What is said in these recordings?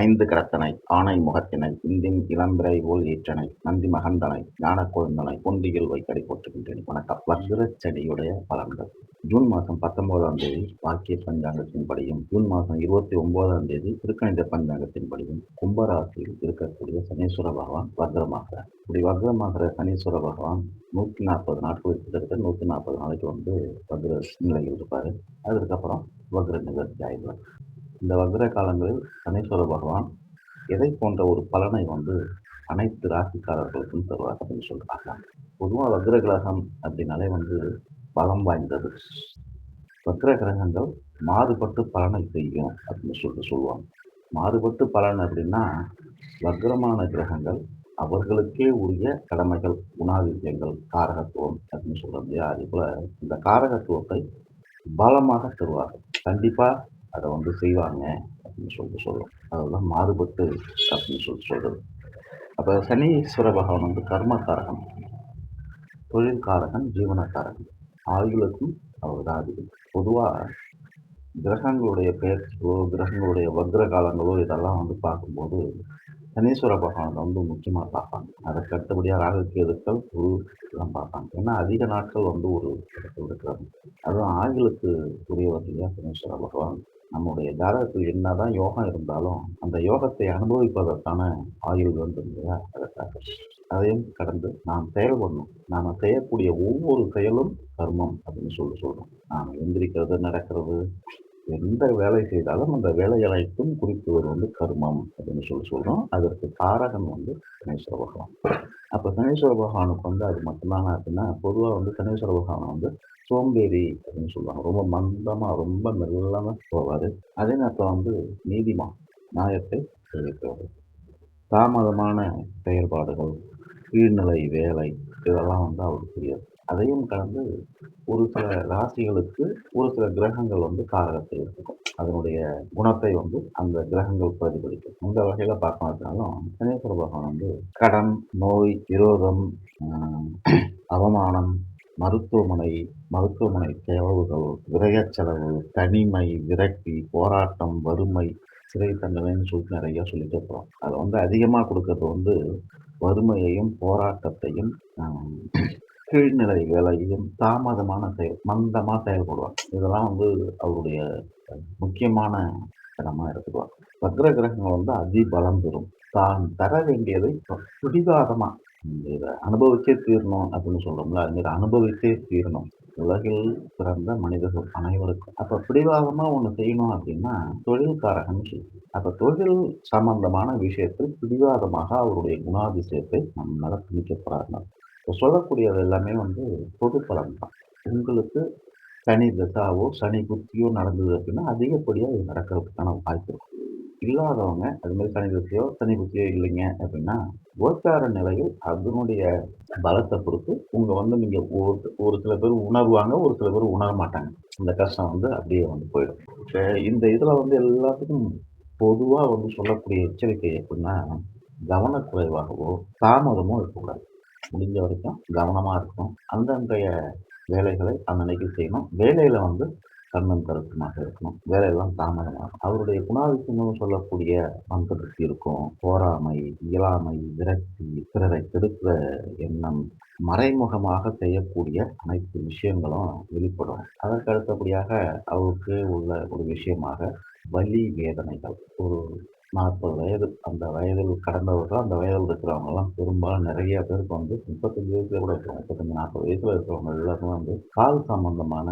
ஐந்து கரத்தனை ஆணை முகத்தினை இந்தின் இளம்பிறை ஓல் ஈற்றனை நந்தி மகந்தனை ஞான கொழுந்தனை பொந்தியில் வைக்கடை போட்டுகின்றேன் வணக்கம். வர்கிற செடியுடைய பலன்கள். ஜூன் மாதம் பத்தொன்பதாம் தேதி வாக்கிய பஞ்சாங்கத்தின்படியும் ஜூன் மாதம் இருபத்தி ஒன்பதாம் தேதி திருக்கணித பஞ்சாங்கத்தின்படியும் கும்பராசியில் இருக்கக்கூடிய சனீஸ்வர பகவான் வக்ரமாகிறார். இப்படி வக்ரமாகிற சனீஸ்வர பகவான் நூற்றி நாற்பது நாட்கள் கிட்டத்தட்ட நூற்றி நாற்பது நாளைக்கு வந்து வக்ர நிலையில் இருப்பார். அதற்கப்புறம் வக்ர நிவர்த்தி ஆயிடுவார். இந்த வக்ர காலங்களில் சனீஸ்வர பகவான் எதை போன்ற ஒரு பலனை வந்து அனைத்து ராசிக்காரர்களுக்கும் தருவார் அப்படின்னு சொல்கிறாங்க பொதுவாக வக்ர கிரகம் அப்படின்னாலே வந்து பலம் வாய்ந்தது. வக்ர கிரகங்கள் மாறுபட்டு பலனை செய்யும் அப்படின்னு சொல்லிட்டு சொல்லுவாங்க. மாறுபட்டு பலன் அப்படின்னா வக்ரமான கிரகங்கள் அவர்களுக்கே உரிய கடமைகள் குணாதிசயங்கள் காரகத்துவம் அப்படின்னு சொல்றது இல்லையா? அதே போல் இந்த காரகத்துவத்தை பலமாக தருவார்கள். கண்டிப்பாக அதை வந்து செய்வாங்க அப்படின்னு சொல்லிட்டு சொல்லும் அதெல்லாம் மாறுபட்டு அப்படின்னு சொல்லிட்டு சொல்கிறது அப்போ சனீஸ்வர பகவான் வந்து கர்மக்காரகன். தொழில்காரகன் ஜீவனக்காரகன். ஆயுளுக்கும் அவர் தான் அதிகம் பொதுவாக கிரகங்களுடைய பெயர்ச்சிகளோ கிரகங்களுடைய வக்ர காலங்களோ இதெல்லாம் வந்து பார்க்கும்போது சனீஸ்வர பகவான் வந்து முக்கியமாக பார்ப்பாங்க. அதற்கு அடுத்தபடியாக ராகக்கேதுக்கள் குரு இதெல்லாம் பார்ப்பாங்க. ஏன்னா அதிக நாட்கள் வந்து ஒரு இடத்துல இருக்கிறாங்க. அதுவும் ஆயுளுக்கு உரியவர் இல்லையா சனீஸ்வர பகவான். நம்முடைய ஜாதகத்தில் என்னதான் யோகம் இருந்தாலும் அந்த யோகத்தை அனுபவிப்பதற்கான ஆயுள் வந்து இல்லையா? அதற்காக அதையும் கடந்து நாம் செயல்படணும். நாம் செய்யக்கூடிய ஒவ்வொரு செயலும் கர்மம் அப்படின்னு சொல்லி சொல்றோம். நாம் எந்திரிக்கிறது நடக்கிறது எந்த வேலை செய்தாலும் அந்த வேலை அனைத்தும் குறிப்பவர் வந்து கர்மம் அப்படின்னு சொல்லி சொல்றோம். அதற்கு காரகன் வந்து சனீஸ்வர பகவான். அப்போ சனீஸ்வர பகவானுக்கு வந்து அது மட்டும்தானா அப்படின்னா பொதுவாக வந்து சனீஸ்வர பகவான் வந்து சோம்பேறி அப்படின்னு சொல்லுவாங்க. ரொம்ப மந்தமா ரொம்ப மெல்லாம போவாரு. அதே நேரத்தில் வந்து நீதிமான் நியாயத்தை தெரிவிக்கிறது தாமதமான செயல்பாடுகள் கீழ்நிலை வேலை இதெல்லாம் வந்து அவருக்கு தெரியாது. அதையும் கடந்து ஒரு சில ராசிகளுக்கு ஒரு சில கிரகங்கள் வந்து காரகத்தை இருக்கும் அதனுடைய குணத்தை வந்து அந்த கிரகங்கள் பிரதிபலிக்கும். அந்த வகையில் பார்க்கறதுனாலும் சனீஸ்வர பகவான் வந்து கடன் நோய் விரோதம் அவமானம் மருத்துவமனை மருத்துவமனை செலவுகள் விரயச் செலவு தனிமை விரக்தி போராட்டம் வறுமை சிறை தண்டனைன்னு சொல்லிட்டு நிறைய சொல்லிட்டு இருக்கிறோம். அதை வந்து அதிகமாக கொடுக்கறது வந்து வறுமையையும் போராட்டத்தையும் கீழ்நிலை வேலையும் தாமதமான செயல் மந்தமாக செயல்படுவாங்க. இதெல்லாம் வந்து அவருடைய முக்கியமான இடமா எடுத்துக்குவாங்க. வக்ர கிரகங்கள் வந்து அதிபலம் பெறும். தான் தர வேண்டியதை பிடிவாதமாக இதை அனுபவிச்சே தீரணும் அப்படின்னு சொல்றோம்ல. அது மாதிரி அனுபவிச்சே தீரணும். உலகில் பிறந்த மனிதர்கள் அனைவருக்கும். அப்ப பிடிவாதமா ஒண்ணு செய்யணும் அப்படின்னா தொழில்காரகன் சொல்லி அப்ப தொழில் சம்பந்தமான விஷயத்தில் பிடிவாதமாக அவருடைய குணாதிசயத்தை நம்மளால திணிக்க போறாங்க இப்போ சொல்லக்கூடியது எல்லாமே வந்து பொது பலன் தான் உங்களுக்கு சனி தசாவோ சனி புத்தியோ நடந்தது அப்படின்னா அதிகப்படியாக இது நடக்கிறதுக்கான வாய்ப்பு இருக்கும். இல்லாதவங்க அதுமாரி சனி திசையோ சனி புத்தியோ இல்லைங்க அப்படின்னா கோச்சார நிலையில் அதனுடைய பலத்தை பொறுத்து உங்க வந்து நீங்க ஒரு ஒரு சில பேர் உணர்வாங்க ஒரு சில பேர் உணர மாட்டாங்க. இந்த கஷ்டம் வந்து அப்படியே வந்து போயிடும். இந்த இதுல வந்து எல்லாத்துக்கும் பொதுவா வந்து சொல்லக்கூடிய எச்சரிக்கை எப்படின்னா கவனக்குறைவாகவோ தாமதமோ இருக்கக்கூடாது. முடிஞ்ச வரைக்கும் கவனமா இருக்கணும். அந்தந்தைய வேலைகளை அன்னன்னைக்கு செய்யணும். வேலையில வந்து கண்ணன் கருத்துமாக இருக்கணும் வேலையெல்லாம் தாமதமாகும். அவருடைய குணாதிசயங்கள் சொல்லக்கூடிய மந்தபுத்தி இருக்கும். போராமை இயலாமை விரக்தி பிறரை கெடுக்கிற எண்ணம் மறைமுகமாக செய்யக்கூடிய அனைத்து விஷயங்களும் வெளிப்படும். அதற்கு அடுத்தபடியாக அவருக்கு உள்ள ஒரு விஷயமாக வலி வேதனைகள். ஒரு நாற்பது வயது அந்த வயதில் கடந்தவர்கள் அந்த வயதில் இருக்கிறவங்கலாம் பெரும்பாலும் நிறைய பேருக்கு வந்து முப்பத்தஞ்சு வயசுல கூட இருக்கிறவங்க முப்பத்தஞ்சு நாற்பது வயசுல இருக்கிறவங்க எல்லாருமே வந்து கால் சம்பந்தமான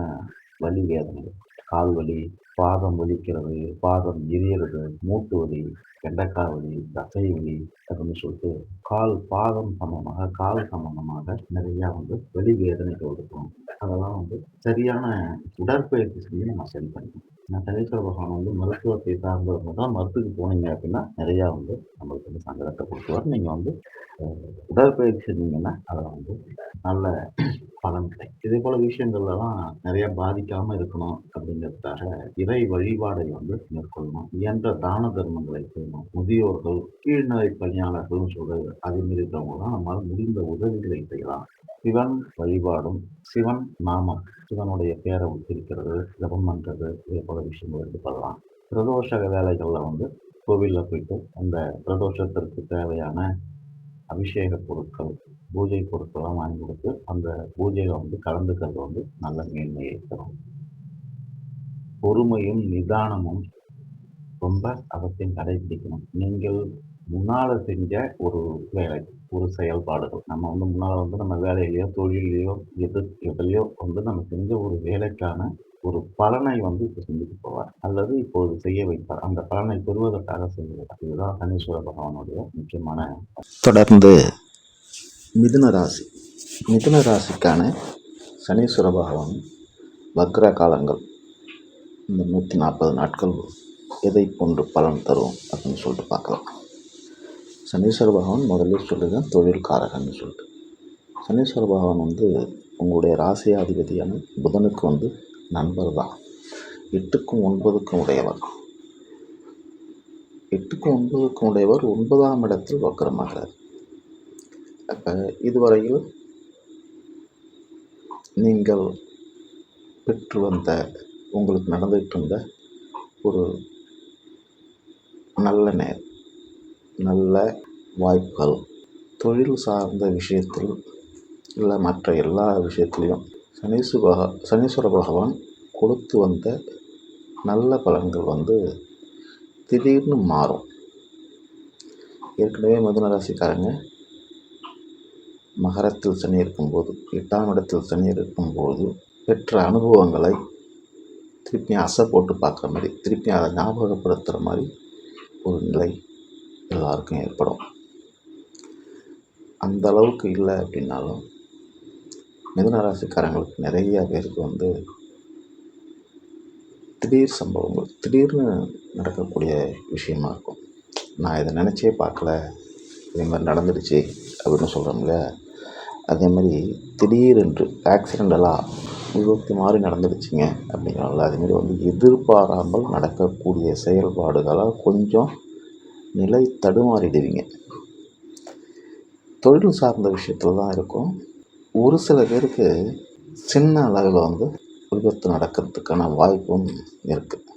வலி வேதனை கால் வலி பாதம் வலிக்கிறது பாதம் எரியறது மூட்டு வலி வெண்டைக்காய் வலி தசை வலி அப்படின்னு சொல்லிட்டு கால் பாதம் சம்பந்தமாக கால் சம்பந்தமாக நிறையா வந்து வலி வேதனைகள் இருக்கும். அதெல்லாம் வந்து சரியான உடற்பயிற்சி செஞ்சு நம்ம சரி பண்ணிக்கணும். நான் சனீஸ்வர பகவான் வந்து மருத்துவத்தை சார்ந்தவங்க தான். மருத்துவத்துக்கு போனீங்க அப்படின்னா நிறையா வந்து நம்மளுக்கு வந்து சங்கடத்தை கொடுத்துருவார். நீங்கள் வந்து உடற்பயிற்சி செஞ்சீங்கன்னா அதை வந்து நல்ல பலன் கிடைக்கும். இதே போல விஷயங்கள்லாம் நிறைய பாதிக்காம இருக்கணும் அப்படிங்கிறதுக்காக இறை வழிபாடை வந்து மேற்கொள்ளணும். இயன்ற தான தர்மங்களை செய்யணும். முதியோர்கள் கீழ்நிலை பணியாளர்கள்னு சொல்றது அது மாரி இருக்கிறவங்களாம் நம்மளால் முடிந்த உதவிகளை செய்யலாம். சிவன் வழிபாடும் சிவன் நாமம் சிவனுடைய பேரை உச்சரிக்கிறது ஜபம் பண்றது இதே போல விஷயங்கள் ஈடுபடலாம் பிரதோஷ வேலைகளில் வந்து கோவிலில் போயிட்டு அந்த பிரதோஷத்திற்கு தேவையான அபிஷேக பொருட்கள் பூஜை பொருட்கள்லாம் வாங்கி கொடுத்து அந்த பூஜையில் வந்து கலந்துக்கிறது வந்து நல்ல மேன்மையை தரும். பொறுமையும் நிதானமும் ரொம்ப அவசியம் கடைபிடிக்கணும். நீங்கள் முன்னால் செஞ்ச ஒரு வேலை ஒரு செயல்பாடுகள். நம்ம வந்து முன்னால் வந்து நம்ம வேலையிலையோ தொழிலையோ எது எதுலையோ வந்து நம்ம செஞ்ச ஒரு வேலைக்கான ஒரு பலனை வந்து இப்போ செஞ்சுட்டு போவார். அல்லது இப்போது செய்ய வைப்பார். அந்த பலனை பெறுவதற்காக செய்வார் இதுதான் சனீஸ்வர பகவானுடைய முக்கியமான தொடர்ந்து மிதுன ராசி மிதுன ராசிக்கான சனீஸ்வர பகவான் வக்ர காலங்கள் இந்த நூற்றி நாற்பது நாட்கள் எதை போன்று பலன் தரும் அப்படின்னு சொல்லிட்டு பார்க்கலாம். சனீஸ்வர பகவான் முதல்ல சொல்லுதான் தொழில் காரகன்னு சொல்லிட்டு. சனீஸ்வர பகவான் வந்து உங்களுடைய ராசியாதிபதியான புதனுக்கு வந்து நண்பர் தான். எட்டுக்கும் ஒன்பதுக்கும் உடையவர். எட்டுக்கும் ஒன்பதுக்கும் உடையவர் ஒன்பதாம் இடத்தில் வக்கரமாகிறார் இதுவரையில் நீங்கள் பெற்று வந்த உங்களுக்கு நடந்துகிட்டு இருந்த ஒரு நல்ல நேரம் நல்ல வாய்ப்புகள். தொழில் சார்ந்த விஷயத்தில் இல்லை மற்ற எல்லா விஷயத்துலையும் சனீஸ்வர பக சனீஸ்வர பகவான் கொடுத்து வந்த நல்ல பலன்கள் வந்து திடீர்னு மாறும். ஏற்கனவே மிதுன ராசிக்காரங்க மகரத்தில் சனி இருக்கும்போது எட்டாம் இடத்தில் சனி இருக்கும்போது பெற்ற அனுபவங்களை திருப்பி அசை போட்டு பார்க்குற மாதிரி திருப்பி அதை ஞாபகப்படுத்துகிற மாதிரி ஒரு நிலை எல்லாருக்கும் ஏற்படும். அந்த அளவுக்கு இல்லை அப்படின்னாலும் மிதனராசிக்காரங்களுக்கு நிறைய பேருக்கு வந்து திடீர் சம்பவங்கள் திடீர்னு நடக்கக்கூடிய விஷயமா இருக்கும். நான் இதை நினச்சே பார்க்கல இது மாதிரி நடந்துடுச்சு அப்படின்னு சொல்கிறோம்ல அதே மாதிரி திடீரென்று ஆக்சிடெண்டலாக விபத்து மாதிரி நடந்துடுச்சுங்க அப்படிங்கிறோம்ல அதேமாரி வந்து எதிர்பாராமல் நடக்கக்கூடிய செயல்பாடுகளால் கொஞ்சம் நிலை தடுமாறிடுவீங்க. தொழில் சார்ந்த விஷயத்தில் தான் இருக்கும். ஒரு சில பேருக்கு சின்ன அளவில் வந்து விபத்து நடக்கிறதுக்கான வாய்ப்பும் இருக்குது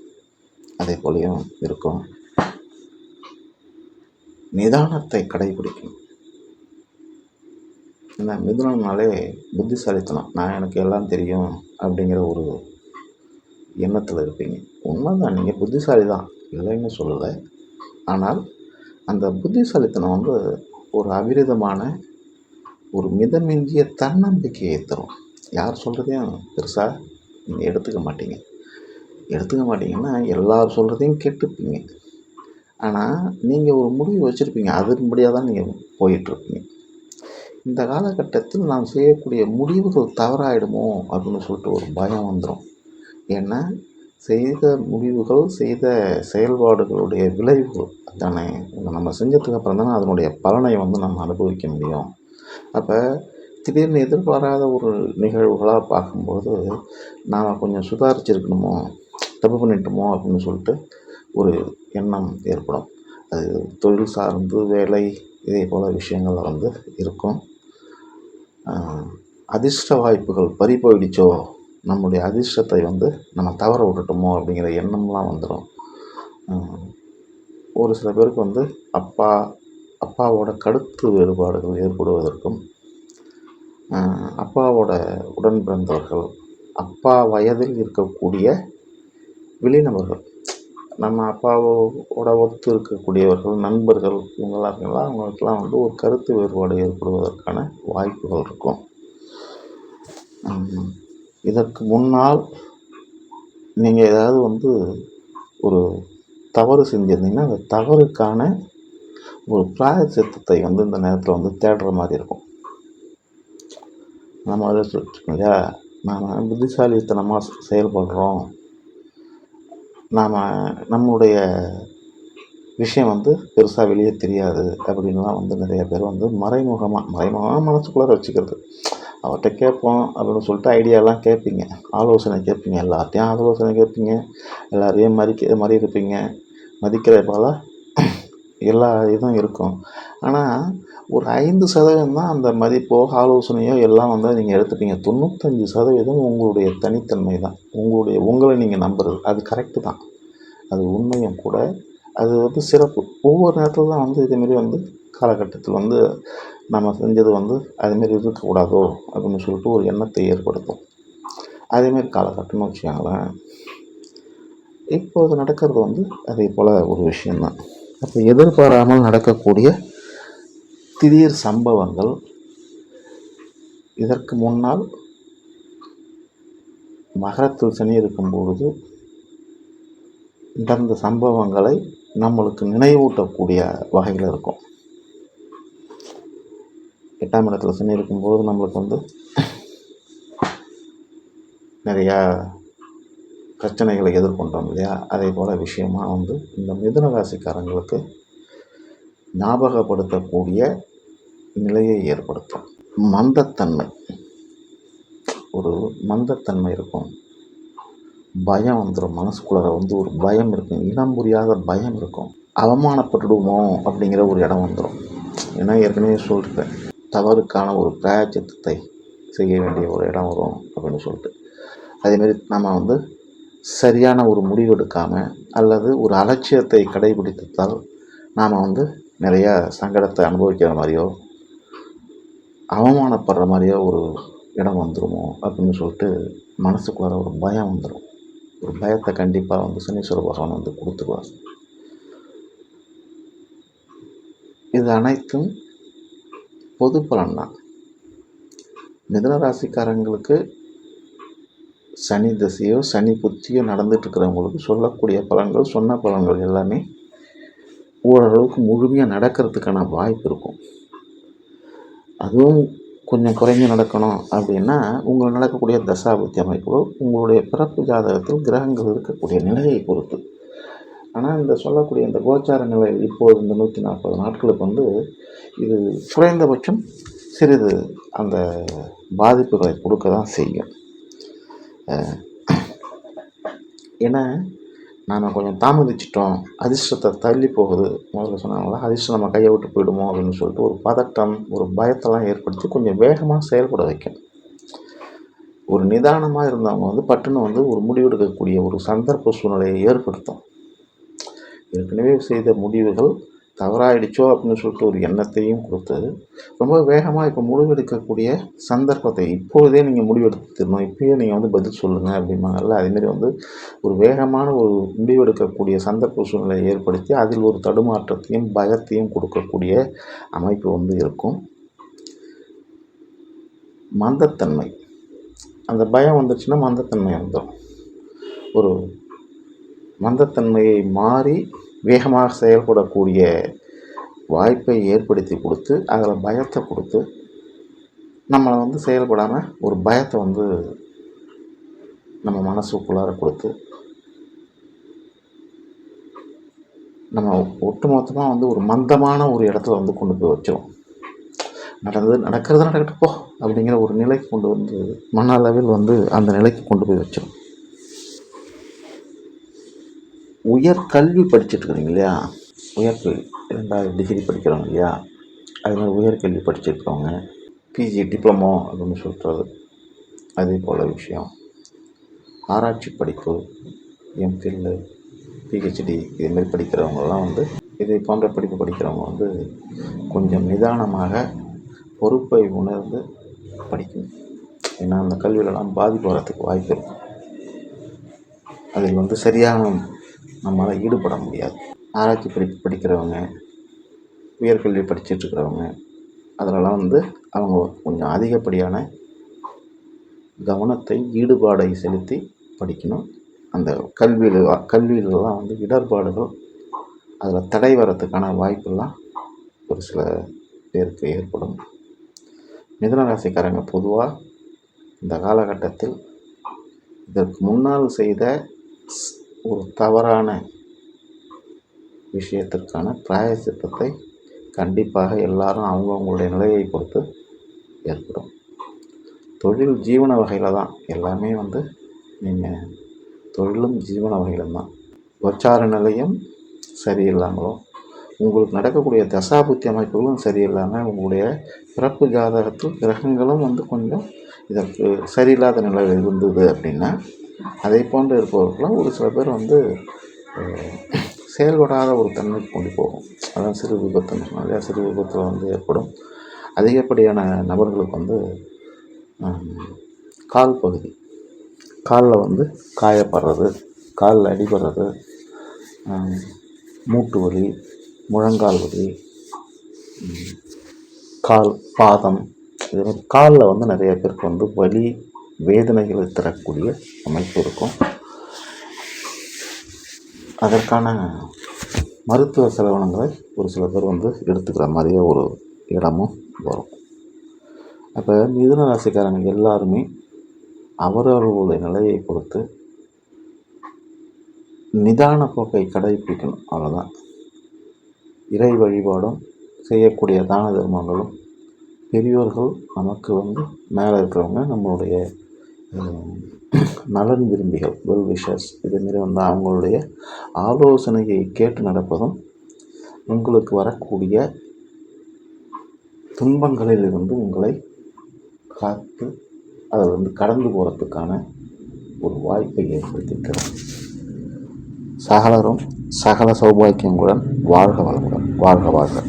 அதே போலையும் இருக்கும். நிதானத்தை கடைபிடிக்கணும். ஏன்னா மிதுனம்னாலே புத்திசாலித்தனம். நான் எனக்கு எல்லாம் தெரியும் அப்படிங்கிற ஒரு எண்ணத்தில் இருப்பீங்க. உண்மைதான் நீங்கள் புத்திசாலி தான் இல்லைன்னு சொல்லலை. ஆனால் அந்த புத்திசாலித்தனம் வந்து ஒரு அவிரதமான ஒரு மிதமிஞ்சிய தன்னம்பிக்கையை தரும். யார் சொல்கிறதையும் பெருசாக நீங்கள் எடுத்துக்க மாட்டீங்க. எடுத்துக்க மாட்டீங்கன்னா எல்லார் சொல்கிறதையும் கேட்டுப்பீங்க. ஆனால் நீங்கள் ஒரு முடிவு வச்சுருப்பீங்க. அதன்படியாக தான் நீங்கள் போயிட்டுருப்பீங்க இந்த காலகட்டத்தில் நாம் செய்யக்கூடிய முடிவுகள் தவறாயிடுமோ அப்படின்னு சொல்லிட்டு ஒரு பயம் வந்துடும் ஏன்னா செய்த முடிவுகள் செய்த செயல்பாடுகளுடைய விளைவுகள் தானே நம்ம செஞ்சதுக்கு அப்புறம் தானே அதனுடைய பலனை வந்து நம்ம அனுபவிக்க முடியும். அப்போ திடீர்னு எதிர்பாராத ஒரு நிகழ்வுகளாக பார்க்கும்போது நாம் கொஞ்சம் சுதாரிச்சிருக்கணுமோ தப்பு பண்ணிட்டோமோ அப்படின்னு சொல்லிட்டு ஒரு எண்ணம் ஏற்படும். அது தொழில் சார்ந்து வேலை இதே போல் விஷயங்கள் வந்து இருக்கும். அதிர்ஷ்ட வாய்ப்புகள் பறி போயிடுச்சோ நம்முடைய அதிர்ஷ்டத்தை வந்து நம்ம தவற விட்டுட்டோமோ அப்படிங்கிற எண்ணம்லாம் வந்துடும் ஒரு சில பேருக்கு வந்து அப்பா அப்பாவோட கருத்து வேறுபாடுகள் ஏற்படுவதற்கும் அப்பாவோட உடன் பிறந்தவர்கள் அப்பா வயதில் இருக்கக்கூடிய வெளிநபர்கள் நம்ம அப்பாவோட ஒத்து இருக்கக்கூடியவர்கள் நண்பர்கள் இவங்கெல்லாம் இருக்காங்களா அவங்களுக்கெல்லாம் வந்து ஒரு கருத்து வேறுபாடு ஏற்படுவதற்கான வாய்ப்புகள் இருக்கும். இதற்கு முன்னால் நீங்கள் ஏதாவது வந்து ஒரு தவறு செஞ்சுருந்தீங்கன்னா அந்த தவறுக்கான ஒரு பிராயச்சித்தத்தை வந்து இந்த நேரத்தில் வந்து தேடுற மாதிரி இருக்கும். நம்ம அதில் சொல்லிட்டுருக்கோம் இல்லையா? நாம் புத்திசாலித்தனமாக செயல்படுறோம். நாம் நம்முடைய விஷயம் வந்து பெருசாக வெளியே தெரியாது அப்படின்லாம் வந்து நிறைய பேர் வந்து மறைமுகமாக மறைமுகமாக மனசுக்குள்ளார வச்சுக்கிறது. அவர்கிட்ட கேட்போம் அப்படின்னு சொல்லிட்டு ஐடியாலாம் கேட்பீங்க. ஆலோசனை கேட்பீங்க. எல்லார்ட்டையும் ஆலோசனை கேட்பீங்க. எல்லாரையும் மறிக்க மாதிரி இருப்பீங்க மதிக்கிற போல் எல்லா இதுவும் இருக்கும். ஆனால் ஒரு ஐந்து சதவீதம் தான் அந்த மதிப்போ ஆலோசனையோ எல்லாம் வந்து நீங்கள் எடுத்துப்பீங்க. தொண்ணூத்தஞ்சு சதவீதம் உங்களுடைய தனித்தன்மை தான். உங்களுடைய உங்களை நீங்கள் நம்புறது. அது கரெக்டு தான். அது உண்மையும் கூட. அது வந்து சிறப்பு. ஒவ்வொரு நேரத்தில் தான் வந்து இதேமாரி வந்து காலகட்டத்தில் வந்து நம்ம செஞ்சது வந்து அதுமாரி இருக்கக்கூடாதோ அப்படின்னு சொல்லிட்டு ஒரு எண்ணத்தை ஏற்படுத்தும். அதேமாரி காலகட்டம்னு வச்சுக்கோங்களேன். இப்போது நடக்கிறது வந்து அதே போல் ஒரு விஷயந்தான் அப்போ எதிர்பாராமல் நடக்கக்கூடிய திடீர் சம்பவங்கள். இதற்கு முன்னால் மகரத்தில் சனி இருக்கும்பொழுது நடந்த சம்பவங்களை நம்மளுக்கு நினைவூட்டக்கூடிய வகையில் இருக்கும். எட்டாம் இடத்துல சனி இருக்கும்போது நம்மளுக்கு வந்து நிறையா பிரச்சனைகளை எதிர்கொண்டோம் இல்லையா? அதே போல் விஷயமாக வந்து இந்த மிதுன ராசிக்காரங்களுக்கு ஞாபகப்படுத்தக்கூடிய நிலையை ஏற்படுத்தும். மந்தத்தன்மை. ஒரு மந்தத்தன்மை இருக்கும். பயம் வந்துடும் மனசுக்குள்ளார வந்து ஒரு பயம் இருக்கும். இனம் புரியாத பயம் இருக்கும். அவமானப்பட்டுடுமோ அப்படிங்கிற ஒரு இடம் வந்துடும் ஏன்னா ஏற்கனவே சொல்லியிருப்பேன் தவறுக்கான ஒரு பிராயச்சித்தத்தை செய்ய வேண்டிய ஒரு இடம் வரும் அப்படின்னு சொல்லிட்டு. அதேமாரி நம்ம வந்து சரியான ஒரு முடிவு எடுக்காமல் அல்லது ஒரு அலட்சியத்தை கடைபிடித்தால் நாம் வந்து நிறையா சங்கடத்தை அனுபவிக்கிற மாதிரியோ அவமானப்படுற மாதிரியோ ஒரு இடம் வந்துருமோ அப்படின்னு சொல்லிட்டு மனசுக்குள்ளார ஒரு பயம் வந்துடும் ஒரு பயத்தை கண்டிப்பாக வந்து சனீஸ்வர பகவான் வந்து கொடுத்துருவார். இது அனைத்தும் பொது பலன் தான் மிதன ராசிக்காரங்களுக்கு சனி திசையோ சனி புத்தியோ நடந்துட்டு இருக்கிறவங்களுக்கு சொல்லக்கூடிய பலன்கள் சொன்ன பலன்கள் எல்லாமே ஓரளவுக்கு முழுமையாக நடக்கிறதுக்கான வாய்ப்பு இருக்கும். அதுவும் கொஞ்சம் குறைஞ்சு நடக்கணும் அப்படின்னா உங்கள் நடக்கக்கூடிய தசாபுத்தி அமைப்பு உங்களுடைய பிறப்பு ஜாதகத்தில் கிரகங்கள் இருக்கக்கூடிய நிலையை பொறுத்து. ஆனால் இந்த சொல்லக்கூடிய இந்த கோச்சார நிலை இப்போது இந்த நூற்றி நாற்பது நாட்களுக்கு வந்து இது குறைந்தபட்சம் சிறிது அந்த பாதிப்புகளை கொடுக்க தான் செய்யும் ஏன்னா நாம் கொஞ்சம் தாமதிச்சிட்டோம். அதிர்ஷ்டத்தை தள்ளி போகுது. முதல்ல சொன்னாங்களா அதிர்ஷ்டம் நம்ம கையை விட்டு போயிடுமோ அப்படின்னு சொல்லிட்டு ஒரு பதட்டம் ஒரு பயத்தெல்லாம் ஏற்படுத்தி கொஞ்சம் வேகமாக செயல்பட வைக்கும் ஒரு நிதானமாக இருந்தவங்க வந்து பட்டுன்னு வந்து ஒரு முடிவெடுக்கக்கூடிய ஒரு சந்தர்ப்ப சூழ்நிலையை ஏற்படுத்தும் ஏற்கனவே செய்த முடிவுகள் தவறாயிடுச்சோ அப்படின்னு சொல்லிட்டு ஒரு எண்ணத்தையும் கொடுத்தது. ரொம்ப வேகமாக இப்போ முடிவெடுக்கக்கூடிய சந்தர்ப்பத்தை இப்பொழுதே நீங்கள் முடிவெடுத்துடணும். இப்போயே நீங்கள் வந்து பதில் சொல்லுங்கள் அப்படிம்பாங்கல்ல. அதேமாரி வந்து ஒரு வேகமான ஒரு முடிவெடுக்கக்கூடிய சந்தர்ப்ப சூழ்நிலையை ஏற்படுத்தி அதில் ஒரு தடுமாற்றத்தையும் பயத்தையும் கொடுக்கக்கூடிய அமைப்பு வந்து இருக்கும். மந்தத்தன்மை. அந்த பயம் வந்துச்சுன்னா மந்தத்தன்மை வந்துடும் ஒரு மந்தத்தன்மையை மாறி வேகமாக செயல்படக்கூடிய வாய்ப்பை ஏற்படுத்தி கொடுத்து அதில் பயத்தை கொடுத்து நம்மளை வந்து செயல்படாமல் ஒரு பயத்தை வந்து நம்ம மனசுக்குள்ளார கொடுத்து நம்ம ஒட்டுமொத்தமாக வந்து ஒரு மந்தமான ஒரு இடத்துல வந்து கொண்டு போய் வச்சிடும் நடந்தது நடக்கிறது நடக்கட்டும் போ அப்படிங்கிற ஒரு நிலைக்கு கொண்டு வந்து மன அளவில் வந்து அந்த நிலைக்கு கொண்டு போய் வச்சிடும் உயர்கல்வி படிச்சுட்ருக்குறீங்க இருக்கிறீங்க இல்லையா உயர்கல்வி ரெண்டாவது டிகிரி படிக்கிறவங்க இல்லையா? அது மாதிரி உயர்கல்வி படிச்சிருக்கவங்க பிஜி டிப்ளமோ அப்படின்னு சொல்கிறது அதே போல் விஷயம். ஆராய்ச்சி படிப்பு எம்ஃபில்லு பிஹெச்டி இதுமாரி படிக்கிறவங்கெல்லாம் வந்து இது போன்ற படிப்பு படிக்கிறவங்க வந்து கொஞ்சம் நிதானமாக பொறுப்பை உணர்ந்து படிக்கணும். ஏன்னா அந்த கல்வியிலலாம் பாதிப்பு வரத்துக்கு வாய்ப்பு இருக்கும் அதில் வந்து சரியான நம்மளால் ஈடுபட முடியாது. ஆராய்ச்சி படிப்பு படிக்கிறவங்க உயர்கல்வி படிச்சுட்ருக்கிறவங்க அதிலலாம் வந்து அவங்க கொஞ்சம் அதிகப்படியான கவனத்தை ஈடுபாடை செலுத்தி படிக்கணும். அந்த கல்வியில் கல்வியிலலாம் வந்து இடர்பாடுகள் அதில் தடை வரத்துக்கான வாய்ப்பெல்லாம் ஒரு சில பேருக்கு ஏற்படும். மிதனராசிக்காரங்க பொதுவாக இந்த காலகட்டத்தில் இதற்கு முன்னால் செய்த ஒரு தவறான விஷயத்திற்கான பிராயசித்தத்தை கண்டிப்பாக எல்லாரும் அவங்கவுங்களுடைய நிலையை பொறுத்து ஏற்படும். தொழில் ஜீவன வகையில் தான் எல்லாமே வந்து நீங்கள் தொழிலும் ஜீவன வகையிலும் தான். கோச்சார நிலையும் சரியில்லாமலோ உங்களுக்கு நடக்கக்கூடிய தசாபுத்தி அமைப்புகளும் சரியில்லாமல் உங்களுடைய பிறப்பு ஜாதகத்தில் கிரகங்களும் வந்து கொஞ்சம் இதற்கு சரியில்லாத நிலையில் இருந்தது அப்படின்னா அதை போன்று இருப்பவர்களாக ஒரு சில பேர் வந்து செயல்படாத ஒரு தன்மைக்கு கொண்டு போகும். அதான் சிறு விபத்துன்னு நிறையா சிறு விபத்தில் வந்து ஏற்படும். அதிகப்படியான நபர்களுக்கு வந்து கால் பகுதி. காலில் வந்து காயப்படுறது காலில் அடிபடுறது மூட்டு வலி முழங்கால் வலி கால் பாதம் இதே மாதிரி காலில் வந்து நிறைய பேருக்கு வந்து வலி வேதனைகளை தரக்கூடிய அமைப்பு இருக்கும். அதற்கான மருத்துவ செலவினங்களை ஒரு சில பேர் வந்து எடுத்துக்கிற மாதிரியே ஒரு இடமும் வரும். அப்போ மிதுன ராசிக்காரங்க எல்லாருமே அவரவர்களுடைய நிலையை பொறுத்து நிதான போக்கை கடைபிடிக்கணும். அவ்வளோதான் இறை வழிபாடும் செய்யக்கூடிய தான தர்மங்களும் பெரியோர்கள் நமக்கு வந்து மேலே இருக்கிறவங்க நம்மளுடைய நலன் விரும்பிகள் வெல் விஷஸ் இதுமாரி வந்து அவங்களுடைய ஆலோசனையை கேட்டு நடப்பதும் உங்களுக்கு வரக்கூடிய துன்பங்களில் இருந்து உங்களை காத்து அதில் வந்து கடந்து போகிறதுக்கான ஒரு வாய்ப்பை ஏற்படுத்தியிருக்கிறது. சகலரும் சகல சௌபாக்கியங்களுடன் வாழ்க வளமுடன். வாழ்க வாழ்க.